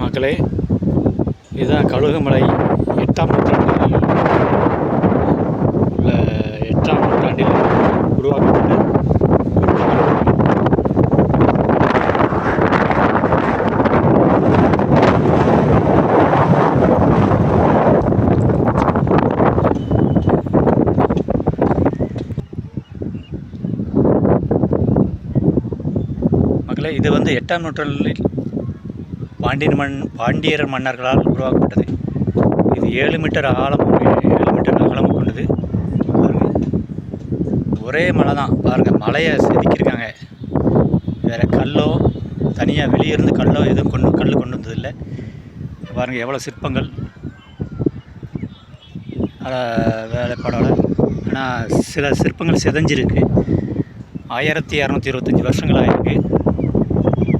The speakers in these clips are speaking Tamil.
மக்களே இதுதான் கழுகுமலை எட்டாம் நூற்றாண்டில் உள்ள எட்டாம் நூற்றாண்டில் உருவாக்கப்பட்ட மக்களே இது வந்து எட்டாம் நூற்றாண்டில் பாண்டியன் மண் பாண்டியர் மன்னர்களால் உருவாக்கப்பட்டது. இது ஏழு மீட்டர் ஆழமும் ஏழு மீட்டர் அகலமும் கொண்டது. ஒரே மலை தான். பாருங்கள் மலையை செதுக்கியிருக்காங்க. வேறு கல்லோ தனியாக வெளியே இருந்து கல்லோ எதுவும் கொண்டு கல் கொண்டு வந்ததில்லை. பாருங்கள் எவ்வளோ சிற்பங்கள். வேலைப்பாடோட ஆனால் சில சிற்பங்கள் சிதஞ்சிருக்கு. ஆயிரத்தி இரநூத்தி இருபத்தஞ்சி வருஷங்கள் ஆகிருக்கு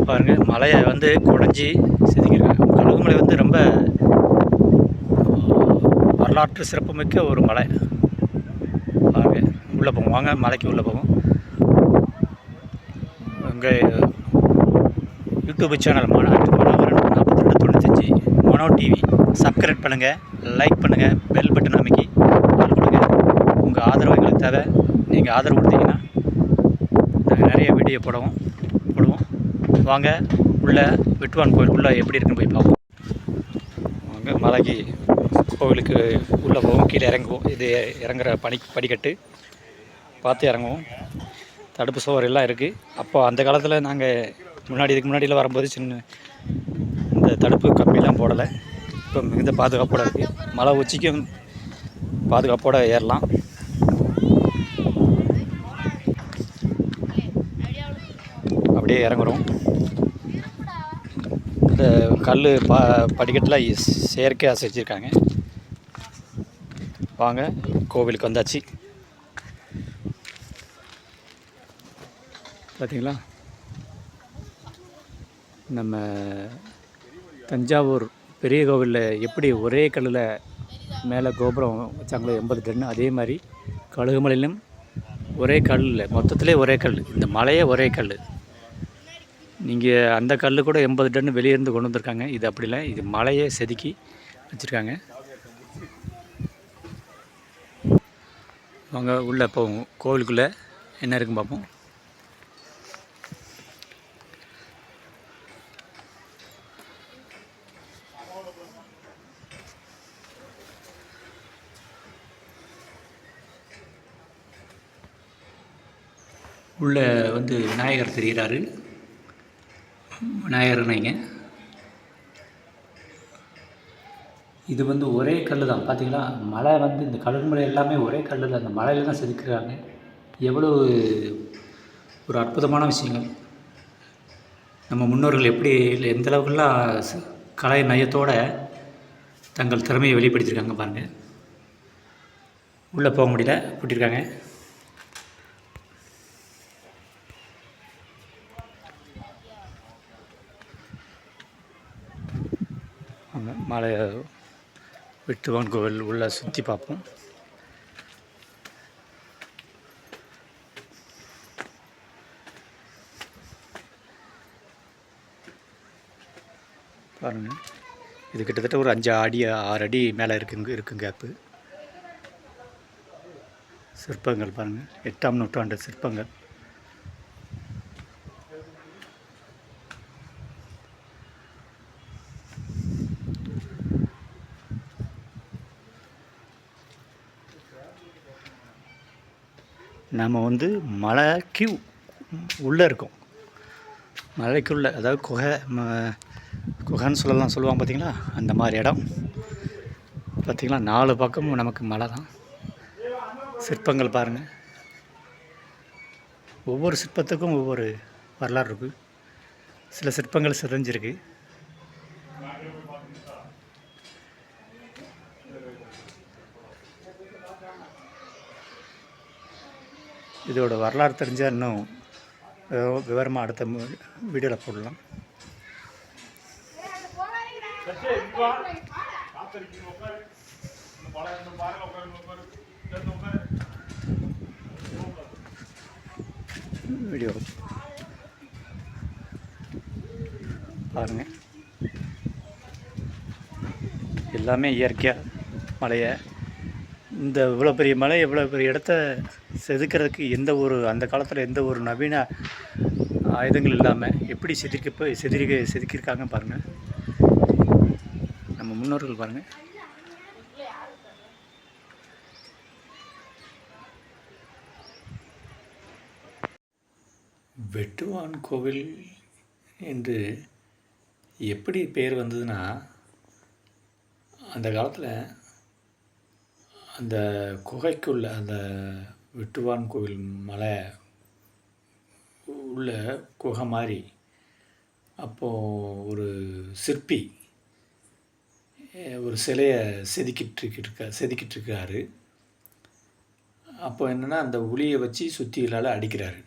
பாருங்கள் மலையை வந்து குடைஞ்சி செதுக்கியிருக்காங்க கழுகுமலை வந்து ரொம்ப வரலாற்று சிறப்புமிக்க ஒரு மலை பாருங்கள் உள்ளே போவோம் வாங்க மலைக்கு உள்ளே போவோம் உங்கள் யூடியூப் சேனல் மன மனோகரன் நாற்பத்தி ரெண்டு தொண்ணூத்தஞ்சு மனோ டிவி சப்ஸ்கிரைப் பண்ணுங்கள் லைக் பண்ணுங்கள் பெல் பட்டன் அமைக்கி கால் கொடுங்க. உங்கள் ஆதரவு எங்களுக்கு தேவை. நீங்கள் ஆதரவு கொடுத்தீங்கன்னா நாங்கள் நிறைய வீடியோ போடுவோம். வாங்க. உள்ள வெட்டுவான் கோயில். உள்ளே எப்படி இருக்குன்னு போய் பார்ப்போம். வாங்க மலைக்கு கோவிலுக்கு உள்ளே போவோம். கீழே இறங்குவோம். இது இறங்குற பனி படிக்கட்டு. பார்த்து இறங்குவோம். தடுப்பு சுவர் எல்லாம் இருக்குது அப்போ அந்த காலத்தில் நாங்கள் முன்னாடி இதுக்கு முன்னாடிலாம் வரும்போது சின்ன இந்த தடுப்பு கம்பிலாம் போடலை. இப்போ மிகுந்த பாதுகாப்போடு இருக்குது மலை உச்சிக்கும் பாதுகாப்போடு ஏறலாம். அப்படியே இறங்குறோம். இந்த கல் பா படிக்கட்டில் செயற்கையாக செஞ்சுருக்காங்க. வாங்க கோவிலுக்கு வந்தாச்சு. பார்த்தீங்களா நம்ம தஞ்சாவூர் பெரிய கோவிலில் எப்படி ஒரே கல்லில் மேலே கோபுரம் வச்சாங்களோ எண்பது டன்னு அதே மாதிரி கழுகுமலையிலும் ஒரே கல்லில் மொத்தத்திலே ஒரே கல். இந்த மலையே ஒரே கல் நீங்கள் அந்த கல் கூட எண்பது டன் வெளியே இருந்து கொண்டு வந்திருக்காங்க. இது அப்படி இல்லை. இது மலையை செதுக்கி வச்சுருக்காங்க. அவங்க உள்ளே போவோம். கோவிலுக்குள்ளே என்ன இருக்குன்னு பார்ப்போம். உள்ளே வந்து விநாயகர் தெரிகிறாரு விநாயகர்னைங்க. இது வந்து ஒரே கல் தான் பார்த்தீங்களா மலை வந்து இந்த கழுகுமலை எல்லாமே ஒரே கல் தான் அந்த மலையில் தான் செதுக்கிறாங்க. எவ்வளோ ஒரு அற்புதமான விஷயங்கள். நம்ம முன்னோர்கள் எப்படி எந்த அளவுக்குலாம் கலை நயத்தோட தங்கள் திறமையை வெளிப்படுத்தியிருக்காங்க பாருங்கள் உள்ளே போக முடியல கூட்டியிருக்காங்க. அங்கே மலை விட்டுவான் கோவில் உள்ளே சுற்றி பார்ப்போம். பாருங்கள் இது கிட்டத்தட்ட ஒரு அஞ்சு அடி ஆறு அடி மேலே இருக்குங்க இருக்குங்க கேப்பு சிற்பங்கள் பாருங்கள் எட்டாம் நூற்றாண்டு சிற்பங்கள். நம்ம வந்து மலைக்கு உள்ளே இருக்கோம். மலைக்குள்ளே அதாவது குகை ம- குகைன்னு சொல்லலாம் சொல்லுவாங்க பார்த்தீங்களா அந்த மாதிரி இடம். பார்த்திங்களா நாலு பக்கமும் நமக்கு மலை தான். சிற்பங்கள் பாருங்கள் ஒவ்வொரு சிற்பத்துக்கும் ஒவ்வொரு வரலாறு இருக்குது சில சிற்பங்கள் சிதைஞ்சிருக்கு. இதோட வரலாறு தெரிஞ்சால் இன்னும் விவரமாக அடுத்த வீடியோவில் போடலாம். வீடியோ. பாருங்கள் எல்லாமே இயற்கையாக மலையை இந்த இவ்வளோ பெரிய மலை இவ்வளோ பெரிய இடத்த செதுக்கிறதுக்கு எந்த ஒரு அந்த காலத்தில் எந்த ஒரு நவீன ஆயுதங்கள் இல்லாமல் எப்படி செதுக்க போய் செதுக்க செதுக்கியிருக்காங்க பாருங்கள் நம்ம முன்னோர்கள் பாருங்கள் வெட்டுவான் கோவில் என்று எப்படி பெயர் வந்ததுன்னா அந்த காலத்தில் அந்த குகைக்குள்ள அந்த வெட்டுவான் கோவில் மலை உள்ள குகை மாதிரி அப்போது ஒரு சிற்பி ஒரு சிலையை செதுக்கிட்டு இருக்கா செதுக்கிட்டு இருக்காரு அப்போ என்னென்னா அந்த உளியை வச்சு சுத்திகளால் அடிக்கிறாரு.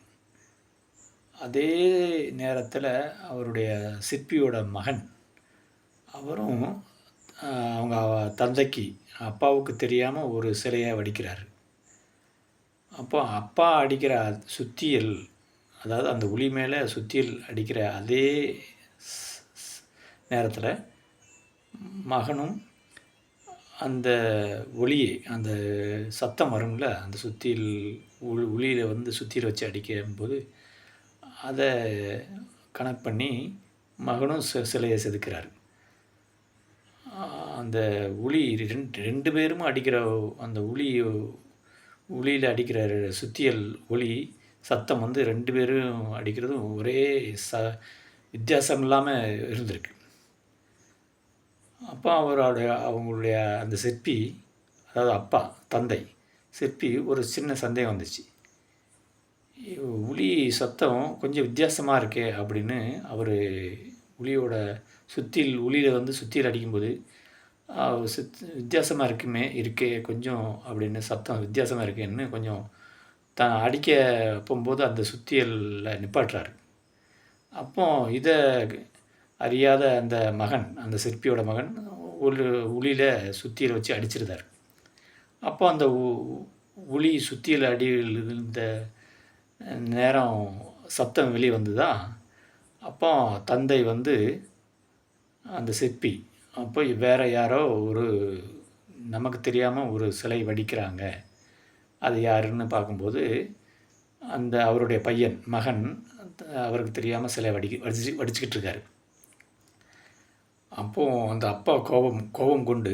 அதே நேரத்தில் அவருடைய சிற்பியோட மகன் அவரும் அவங்க தந்தைக்கு அப்பாவுக்கு தெரியாமல் ஒரு சிலையை வடிக்கிறார். அப்போ அப்பா அடிக்கிற சுத்தியல் அதாவது அந்த உளி மேலே சுத்தியல் அடிக்கிற அதே நேரத்தில் மகனும் அந்த ஒளியை அந்த சத்தம் வரும்ல அந்த சுத்தியில் உளியில் வந்து சுத்தியில் வச்சு அடிக்கும்போது அதை கனெக்ட் பண்ணி மகனும் சிலையை செதுக்கிறார். அந்த உளி ரெண்டு ரெண்டு பேரும் அடிக்கிற அந்த உளி உளியில் அடிக்கிற சுத்தியல் ஒளி சத்தம் வந்து ரெண்டு பேரும் அடிக்கிறதும் ஒரே ச வித்தியாசம் இல்லாமல் இருந்திருக்கு. அப்போ அவருடைய அவங்களுடைய அந்த சிற்பி அதாவது அப்பா தந்தை சிற்பி ஒரு சின்ன சந்தேகம் வந்துச்சு. உளி சத்தம் கொஞ்சம் வித்தியாசமாக இருக்கே அப்படின்னு அவர் உளியோட சுத்தியில் உளியில் வந்து சுத்தியில் அடிக்கும்போது வித்தியாசமாக இருக்குமே இருக்கே கொஞ்சம் அப்படின்னு சத்தம் வித்தியாசமாக இருக்கேன்னு கொஞ்சம் தான் அடிக்க போகும்போது அந்த சுத்தியலில் நிப்பாட்டுறாரு. அப்போ இதை அறியாத அந்த மகன் அந்த சிற்பியோட மகன் உளி உளியில் சுத்தியில் வச்சு அடிச்சிருந்தார். அப்போ அந்த உளி சுத்தியில் அடியில் இருந்த நேரம் சத்தம் வெளியே வந்துதா அப்போ தந்தை வந்து அந்த சிற்பி அப்போ வேறு யாரோ ஒரு நமக்கு தெரியாமல் ஒரு சிலை வடிக்கிறாங்க. அது யாருன்னு பார்க்கும்போது அந்த அவருடைய பையன் மகன் அவருக்கு தெரியாமல் சிலை வடி வடிச்சு வடிச்சுக்கிட்டு இருக்காரு. அப்போது அந்த அப்பா கோபம் கோபம் கொண்டு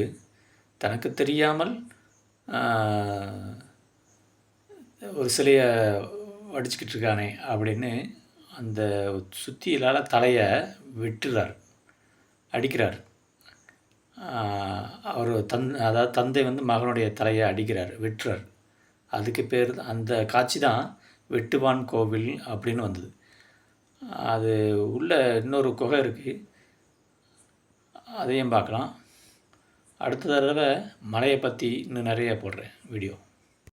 தனக்கு தெரியாமல் ஒரு சிலையை வடிச்சுக்கிட்டு இருக்கானே அப்படின்னு அந்த சுத்தியிலால் தலையை வெட்டுறார் அடிக்கிறார். அவர் தன் அதாவது தந்தை வந்து மகனுடைய தலையை அடிக்கிறார் வெட்டுறார். அதுக்கு பேர் அந்த காட்சி தான் வெட்டுவான் கோவில் அப்படின்னு வந்தது. அது உள்ள இன்னொரு குகை இருக்குது அதையும் பார்க்கலாம். அடுத்த தடவை மலையை பற்றி இன்னும் நிறைய போடுறேன் வீடியோ.